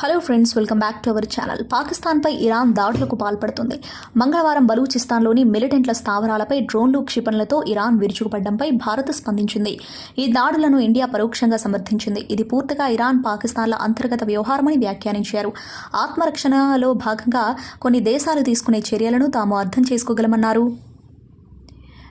Hello friends welcome back to our channel పాకిస్తాన్పై Iran దాడులకు పాల్పడుతుంది. మంగళవారం బలూచిస్తాన్లోని మిలిటెంట్ల స్థావరాలపై డ్రోన్లు క్షిపణులతో ఇరాన్ విరుచుకుపడడంపై భారత్ స్పందించింది. ఈ దాడులను ఇండియా పరోక్షంగా సమర్థించింది. ఇది పూర్తిగా ఇరాన్ పాకిస్తాన్ల అంతర్గత వ్యవహారమని వ్యాఖ్యానించారు. ఆత్మరక్షణలో భాగంగా కొన్ని దేశాలు తీసుకునే చర్యలను తాము అర్థం చేసుకోగలమన్నారు.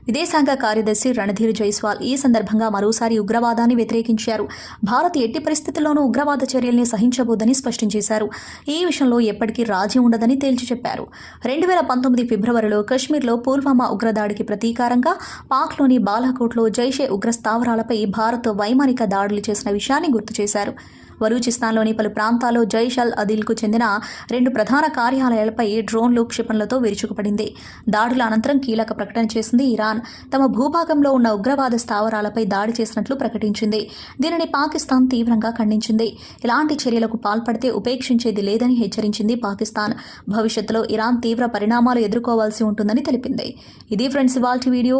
విదేశాంగ కార్యదర్శి రణధీర్ జైస్వాల్ ఈ సందర్భంగా మరోసారి ఉగ్రవాదాన్ని వ్యతిరేకించారు. భారత్ ఎట్టి పరిస్థితుల్లోనూ ఉగ్రవాద చర్యల్ని సహించబోదని స్పష్టం చేశారు. ఈ విషయంలో ఎప్పటికీ రాజీ ఉండదని తేల్చి చెప్పారు. రెండు వేల పంతొమ్మిది ఫిబ్రవరిలో కశ్మీర్లో పుల్వామా ఉగ్రదాడికి ప్రతీకారంగా పాక్లోని బాలాకోట్లో జైషే ఉగ్ర స్థావరాలపై భారత్ వైమానిక దాడులు చేసిన విషయాన్ని గుర్తు చేశారు. బలూచిస్తాన్లోని పలు ప్రాంతాల్లో జైష్ అల్ అదిల్కు చెందిన రెండు ప్రధాన కార్యాలయాలపై డ్రోన్లు క్షిపణులతో విరుచుకుపడింది. దాడుల అనంతరం కీలక ప్రకటన చేసింది ఇరాన్. తమ భూభాగంలో ఉన్న ఉగ్రవాద స్థావరాలపై దాడి చేసినట్లు ప్రకటించింది. దీనిని పాకిస్తాన్ తీవ్రంగా ఖండించింది. ఇలాంటి చర్యలకు పాల్పడితే ఉపేక్షించేది లేదని హెచ్చరించింది పాకిస్తాన్. భవిష్యత్తులో ఇరాన్ తీవ్ర పరిణామాలు ఎదుర్కోవాల్సి ఉంటుందని తెలిపింది. ఇది ఫ్రెండ్స్ ఇవాల్టి వీడియో.